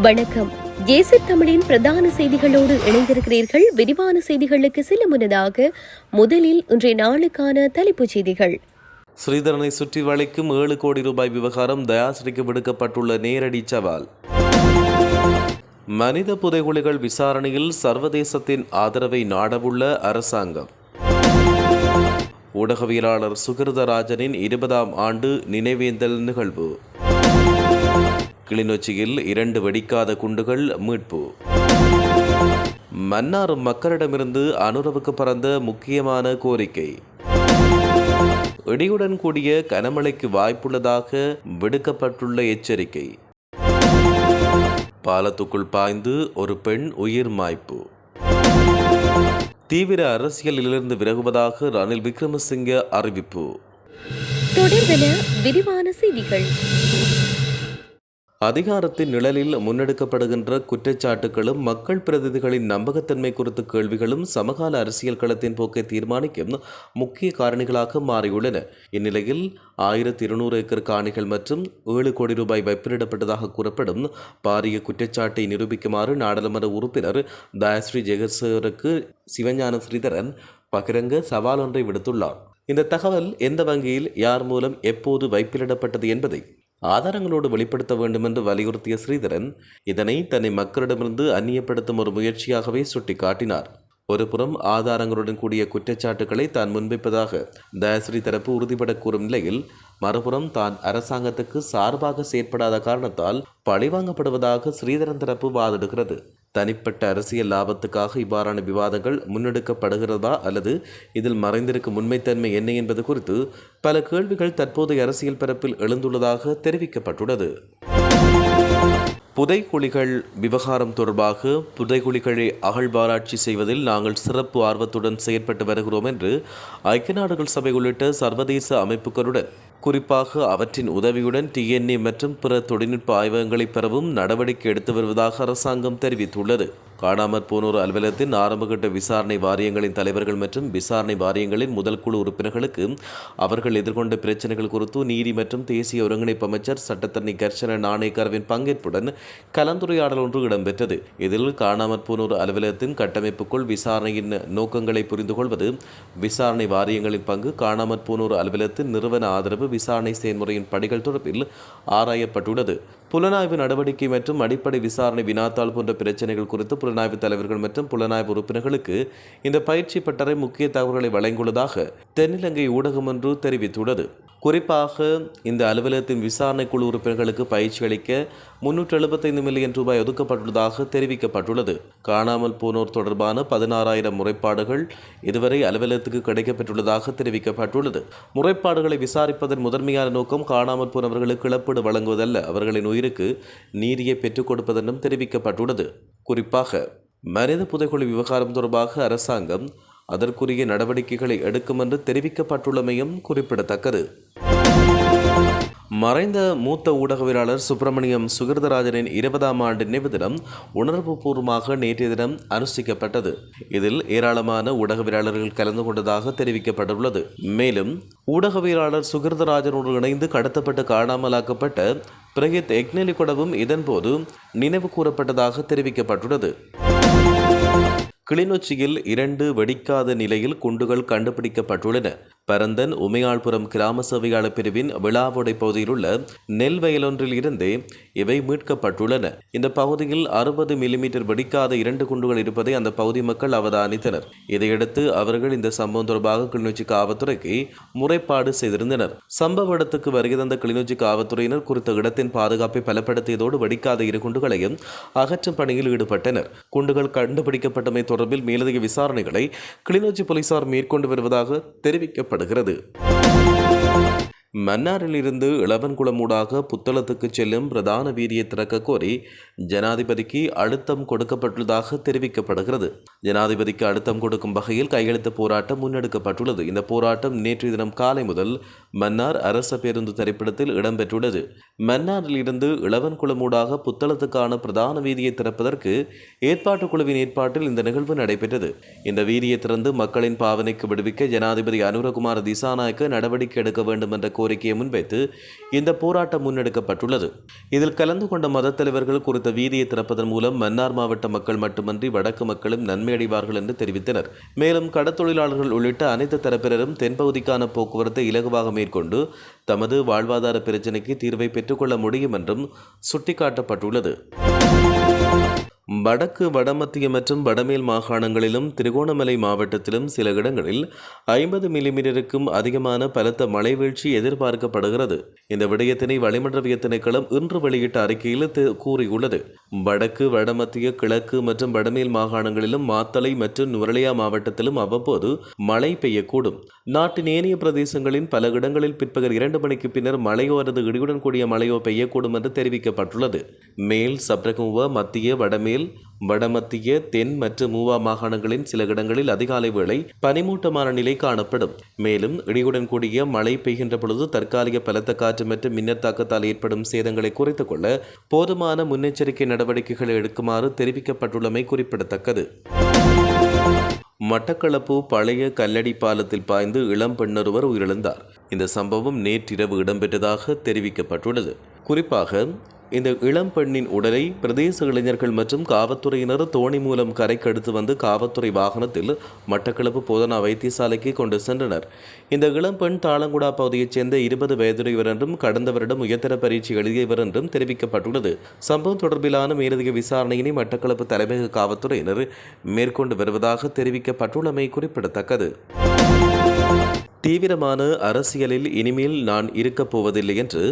வணக்கம். ஏசி தமிழின் பிரதான செய்திகளோடு இணைந்திருக்கிறீர்கள். விரிவான செய்திகளுக்கு செல்ல முன்னதாக முதலில் இன்றைய நாளுக்கான தலைப்புச் செய்திகள். ஸ்ரீதரனை சுற்றி வளைக்கும் ஏழு கோடி ரூபாய் விவகாரம் தயாசிரிக்கு விடுக்கப்பட்டுள்ள நேரடி சவால். மனித புதைகுழிகள் விசாரணையில் சர்வதேசத்தின் ஆதரவை நாடவுள்ள அரசாங்கம். ஊடகவியலாளர் சுகிருதராஜனின் இருபதாம் ஆண்டு நினைவேந்தல் நிகழ்வு. கிளிநொச்சியில் இரண்டு வெடிக்காத குண்டுகள் மீட்பு. மன்னார் மக்களிடமிருந்து அனுரவுக்கு பறந்த முக்கியமான கோரிக்கை. இடியுடன் கூடிய கனமழைக்கு வாய்ப்புள்ளதாக விடுக்கப்பட்டுள்ள எச்சரிக்கை. பாலத்துக்குள் பாய்ந்து ஒரு பெண் உயிர் மாய்ப்பு. தீவிர அரசியலிலிருந்து விலகுவதாக ரணில் விக்ரமசிங்க அறிவிப்பு. தொடர்பென விரிவான செய்திகள். அதிகாரத்தின் நிழலில் முன்னெடுக்கப்படுகின்ற குற்றச்சாட்டுகளும் மக்கள் பிரதிநிதிகளின் நம்பகத்தன்மை குறித்த கேள்விகளும் சமகால அரசியல் களத்தின் போக்கை தீர்மானிக்கும் முக்கிய காரணிகளாக மாறியுள்ளன. இந்நிலையில் ஆயிரத்தி இருநூறு ஏக்கர் காணிகள் மற்றும் ஏழு கோடி ரூபாய் வைப்பிலிடப்பட்டதாக கூறப்படும் பாரிய குற்றச்சாட்டை நிரூபிக்குமாறு நாடாளுமன்ற உறுப்பினர் தயஸ்ரீ ஜெகசேகருக்கு சிவஞான ஸ்ரீதரன் பகிரங்க சவால் ஒன்றை விடுத்துள்ளார். இந்த தகவல் எந்த வங்கியில் யார் மூலம் எப்போது வைப்பிலிடப்பட்டது என்பதை ஆதாரங்களோடு வெளிப்படுத்த வேண்டும் என்று வலியுறுத்திய ஸ்ரீதரன் இதனை தன்னை மக்களிடமிருந்து அந்நியப்படுத்தும் ஒரு முயற்சியாகவே சுட்டிக்காட்டினார். ஒருபுறம் ஆதாரங்களுடன் கூடிய குற்றச்சாட்டுகளை தான் முன்வைப்பதாக தயஸ்ரீ தரப்பு உறுதிபட கூறும் நிலையில் மறுபுறம் தான் அரசாங்கத்துக்கு சார்பாக செயற்படாத காரணத்தால் பழிவாங்கப்படுவதாக ஸ்ரீதரன் தரப்பு வாதிடுகிறது. தனிப்பட்ட அரசியல் லாபத்துக்காக இவ்வாறான விவாதங்கள் முன்னெடுக்கப்படுகிறதா அல்லது இதில் மறைந்திருக்கும் உண்மைத்தன்மை என்ன என்பது குறித்து பல கேள்விகள் தற்போதைய அரசியல் பரப்பில் எழுந்துள்ளதாக தெரிவிக்கப்பட்டுள்ளது. புதைகுழிகள் விவகாரம் தொடர்பாக புதைகுழிகளை அகழ்வாராய்ச்சி செய்வதில் நாங்கள் சிறப்பு ஆர்வத்துடன் செயற்பட்டு வருகிறோம் என்று ஐக்கிய நாடுகள் சபை உள்ளிட்ட சர்வதேச அமைப்புகளுடன் குறிப்பாக அவற்றின் உதவியுடன் டிஎன்ஏ மற்றும் பிற தொழில்நுட்ப ஆய்வகங்களை பெறவும் நடவடிக்கை எடுத்து வருவதாக அரசாங்கம் தெரிவித்துள்ளது. காணாமற் போனோர் அலுவலகத்தின் ஆரம்பகட்ட விசாரணை வாரியங்களின் தலைவர்கள் மற்றும் விசாரணை வாரியங்களின் முதல் குழு உறுப்பினர்களுக்கு அவர்கள் எதிர்கொண்ட பிரச்சனைகள் குறித்து நீதி மற்றும் தேசிய ஒருங்கிணைப்பு அமைச்சர் சட்டத்தரணி கர்ஷன நாணயக்கரவின் பங்கேற்புடன் கலந்துரையாடல் ஒன்று இடம்பெற்றது. இதில் காணாமற் போனோர் அலுவலகத்தின் கட்டமைப்புக்குள் விசாரணையின் நோக்கங்களை புரிந்து கொள்வது விசாரணை வாரியங்களின் பங்கு காணாமற் போனோர் அலுவலகத்தின் நிறுவன ஆதரவு விசாரணை செயல்முறையின் பணிகள் தொடர்பில் ஆராயப்பட்டுள்ளது. புலனாய்வு நடவடிக்கை மற்றும் அடிப்படை விசாரணை வினாத்தாள் போன்ற பிரச்சனைகள் குறித்து புலனாய்வு தலைவர்கள் மற்றும் புலனாய்வு உறுப்பினர்களுக்கு இந்த பயிற்சி பட்டறை முக்கிய தகவல்களை வழங்கியுள்ளதாக தென்னிலங்கை ஊடகம் ஒன்று தெரிவித்துள்ளது. குறிப்பாக இந்த அலுவலகத்தின் விசாரணை குழு உறுப்பினர்களுக்கு பயிற்சி அளிக்க முன்னூற்று எழுபத்தைந்து மில்லியன் ரூபாய் ஒதுக்கப்பட்டுள்ளதாக தெரிவிக்கப்பட்டுள்ளது. காணாமல் போனோர் தொடர்பான பதினாறாயிரம் முறைப்பாடுகள் இதுவரை அலுவலகத்துக்கு கிடைக்கப்பெற்றுள்ளதாக தெரிவிக்கப்பட்டுள்ளது. முறைப்பாடுகளை விசாரிப்பதன் முதன்மையான நோக்கம் காணாமல் போனவர்களுக்கு இழப்பீடு வழங்குவதல்ல. அவர்களின் உயிருக்கு நீதியை பெற்றுக் கொடுப்பதென்றும் தெரிவிக்கப்பட்டுள்ளது. குறிப்பாக மனித புதைக்குழு விவகாரம் தொடர்பாக அரசாங்கம் அதற்குரிய நடவடிக்கைகளை எடுக்கும் என்று தெரிவிக்கப்பட்டுள்ளமையும் குறிப்பிடத்தக்கது. மறைந்த மூத்த ஊடகவியலாளர் சுப்பிரமணியம் சுகிர்தராஜனின் இருபதாம் ஆண்டு நினைவு தினம் உணர்வுபூர்வமாக நேற்றைய தினம் அனுஷ்டிக்கப்பட்டது. இதில் ஏராளமான ஊடகவியலாளர்கள் கலந்து கொண்டதாக தெரிவிக்கப்பட்டுள்ளது. மேலும் ஊடகவியலாளர் சுகிர்தராஜனோடு இணைந்து கடத்தப்பட்டு காணாமலாக்கப்பட்ட பிரகித் எக்னெலிகொடவும் இதன்போது நினைவு கூறப்பட்டதாக தெரிவிக்கப்பட்டுள்ளது. கிளிநொச்சியில் இரண்டு வெடிக்காத நிலையில் குண்டுகள் கண்டுபிடிக்கப்பட்டுள்ளன. பரந்தன் உமையாள்புரம் கிராம சேவையாளர் பிரிவின் விழாவுடை பகுதியில் உள்ள நெல் வயலொன்றில் இருந்தே இவை மீட்கப்பட்டுள்ளன. இந்த பகுதியில் அறுபது மில்லிமீட்டர் வெடிக்காத இரண்டு குண்டுகள் இருப்பதை அந்த பகுதி மக்கள் அவதானித்தனர். இதையடுத்து அவர்கள் இந்த சம்பவம் தொடர்பாக கிளிநொச்சி காவல்துறைக்கு முறைப்பாடு செய்திருந்தனர். சம்பவ இடத்துக்கு வருகை தந்த கிளிநொச்சி காவல்துறையினர் குறித்த இடத்தின் பாதுகாப்பை பலப்படுத்தியதோடு வெடிக்காத இரு குண்டுகளையும் அகற்றும் பணியில் ஈடுபட்டனர். குண்டுகள் கண்டுபிடிக்கப்பட்டமை தொடர்பில் மேலதிக விசாரணைகளை கிளிநொச்சி போலீசார் மேற்கொண்டு வருவதாக தெரிவிக்கப்பட்டது மன்னாரில் இருந்து இளவன்குளமூடாக புத்தளத்துக்கு செல்லும் பிரதான வீதியை திறக்க கோரி ஜனாதிபதிக்கு அழுத்தம் கொடுக்கப்பட்டுள்ளதாக தெரிவிக்கப்படுகிறது. ஜனாதிபதிக்கு அழுத்தம் கொடுக்கும் வகையில் கையெழுத்து போராட்டம் முன்னெடுக்கப்பட்டுள்ளது. இந்த போராட்டம் நேற்றைய தினம் காலை முதல் மன்னார் அரச பேருந்து திரைப்படத்தில் இடம்பெற்றுள்ளது. மன்னாரில் இருந்து இளவன்குளமூடாக புத்தளத்துக்கான பிரதான வீதியை திறப்பதற்கு ஏற்பாட்டு குழுவின் ஏற்பாட்டில் இந்த நிகழ்வு நடைபெற்றது. இந்த வீதியை திறந்து மக்களின் பாவனைக்கு விடுவிக்க ஜனாதிபதி அனுரகுமார் திசாநாயக்க நடவடிக்கை எடுக்க வேண்டும் என்ற கோரிக்கையை முன்வைத்து இந்த போராட்டம் முன்னெடுக்கப்பட்டுள்ளது. இதில் கலந்து கொண்ட மதத் தலைவர்கள் குறித்த வீதியை திறப்பதன் மூலம் மன்னார் மாவட்ட மக்கள் மட்டுமன்றி வடக்கு மக்களும் நன்மை அடைவார்கள் என்று தெரிவித்தனர். மேலும் கடத்தொழிலாளர்கள் உள்ளிட்ட அனைத்து தரப்பினரும் தென்பகுதிக்கான போக்குவரத்தை இலகுவாக மேற்கொண்டு தமது வாழ்வாதார பிரச்சினைக்கு தீர்வை பெற்றுக்கொள்ள முடியும் என்றும் சுட்டிக்காட்டப்பட்டுள்ளது. வடக்கு வடமத்திய மற்றும் வடமேல் மாகாணங்களிலும் திருகோணமலை மாவட்டத்திலும் சில இடங்களில் ஐம்பது மில்லிமீட்டருக்கும் அதிகமான பலத்த மழை வீழ்ச்சி எதிர்பார்க்கப்படுகிறது. இந்த விடயத்தினை வளிமண்டலவிய திணைக்களம் இன்று வெளியிட்ட அறிக்கையில் கூறியுள்ளது. வடக்கு வடமத்திய கிழக்கு மற்றும் வடமேல் மாகாணங்களிலும் மாத்தளை மற்றும் நுரலியா மாவட்டத்திலும் அவ்வப்போது மழை பெய்யக்கூடும். நாட்டின் ஏனைய பிரதேசங்களின் பல இடங்களில் பிற்பகல் இரண்டு மணிக்கு பின்னர் மழையோ அல்லது இடியுடன் கூடிய மழையோ பெய்யக்கூடும் என்று தெரிவிக்கப்பட்டுள்ளது. மேல் சப்ரகுவ மத்திய வடமேல் வடமத்திய தென் மற்றும் மூவா மாகாணங்களின் சில இடங்களில் அதிகாலை வேளை பனிமூட்டமான நிலை காணப்படும். மேலும் இடியுடன் கூடிய மழை பெய்கின்ற பொழுது தற்காலிக பலத்த காற்று மற்றும் மின்னத்தாக்கத்தால் ஏற்படும் சேதங்களை குறைத்துக் கொள்ள போதுமான முன்னெச்சரிக்கை நடவடிக்கைகளை எடுக்குமாறு தெரிவிக்கப்பட்டுள்ளமை குறிப்பிடத்தக்கது. மட்டக்களப்பு பழைய கல்லடி பாலத்தில் பாய்ந்து இளம் பெண்ணொருவர் உயிரிழந்தார். இந்த சம்பவம் நேற்றிரவு இடம்பெற்றதாக தெரிவிக்கப்பட்டுள்ளது. குறிப்பாக இந்த இளம் பெண்ணின் உடலை பிரதேச இளைஞர்கள் மற்றும் காவல்துறையினர் தோணி மூலம் கரைக்கு எடுத்து வந்து காவல்துறை வாகனத்தில் மட்டக்களப்பு போதனா வைத்தியசாலைக்கு கொண்டு சென்றனர். இந்த இளம்பெண் தாளங்குடா பகுதியைச் சேர்ந்த இருபது வயதுடையவர் என்றும் கடந்த வருடம் உயர்தர பரீட்சை எழுதியவர் என்றும் தெரிவிக்கப்பட்டுள்ளது. சம்பவம் தொடர்பிலான மேலதிக விசாரணையினை மட்டக்களப்பு தலைமையக காவல்துறையினர் மேற்கொண்டு வருவதாக தெரிவிக்கப்பட்டுள்ளமை குறிப்பிடத்தக்கது. தீவிரமான அரசியலில் இனிமேல் நான் இருக்கப் போவதில்லை என்று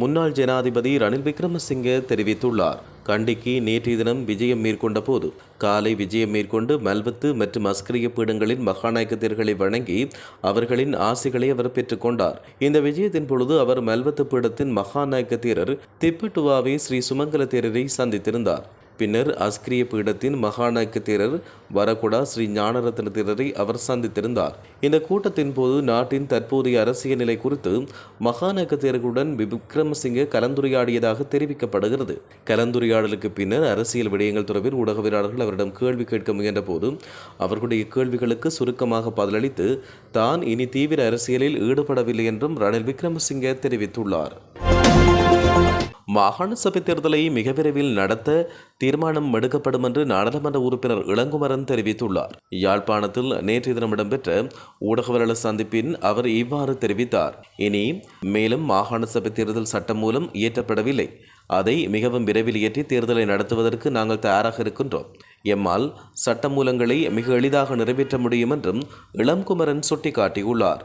முன்னாள் ஜனாதிபதி ரணில் விக்ரமசிங்கே தெரிவித்துள்ளார். கண்டிக்கு நேற்றைய தினம் விஜயம் மேற்கொண்ட போது காலை விஜயம் மேற்கொண்டு மல்வத்து மற்றும் அஸ்கிரிய பீடங்களின் மகாநாயக்க வணங்கி அவர்களின் ஆசைகளை அவர் பெற்றுக்கொண்டார் இந்த விஜயத்தின் பொழுது அவர் மல்வத்து பீடத்தின் மகாநாயக்க தேரர் ஸ்ரீ சுமங்கல தேரரை சந்தித்திருந்தார். பின்னர் அஸ்கிரிய பீடத்தின் மகாநாயக்க தேரர் வரகுடா ஸ்ரீ ஞானரத்ன தேரரை அவர் சந்தித்திருந்தார். இந்த கூட்டத்தின் போது நாட்டின் தற்போதைய அரசியல் நிலை குறித்து மகாநாயக்க தேரர்களுடன் விக்ரமசிங்கே கலந்துரையாடியதாக தெரிவிக்கப்படுகிறது. கலந்துரையாடலுக்கு பின்னர் அரசியல் விடயங்கள் தொடர்பில் ஊடகவியலாளர்கள் அவரிடம் கேள்வி கேட்க முயன்ற போது அவர்களுடைய கேள்விகளுக்கு சுருக்கமாக பதிலளித்து தான் இனி தீவிர அரசியலில் ஈடுபடவில்லை என்றும் ரணில் விக்ரமசிங்கே தெரிவித்துள்ளார். மாகாண சபை தேர்தலை மிக விரைவில் நடத்த தீர்மானம் எடுக்கப்படும் என்று நாடாளுமன்ற உறுப்பினர் இளங்குமரன் தெரிவித்துள்ளார். யாழ்ப்பாணத்தில் நேற்றைய தினம் இடம்பெற்ற ஊடகவியலாளர் சந்திப்பின் அவர் இவ்வாறு தெரிவித்தார். இனி மேலும் மாகாண சபை தேர்தல் சட்டம் மூலம் இயற்றப்படவில்லை. அதை மிகவும் விரைவில் இயற்றி தேர்தலை நடத்துவதற்கு நாங்கள் தயாராக இருக்கின்றோம். எம்மால் சட்ட மூலங்களை மிக எளிதாக நிறைவேற்ற முடியும் என்றும் இளம்குமரன் சுட்டிக்காட்டியுள்ளார்.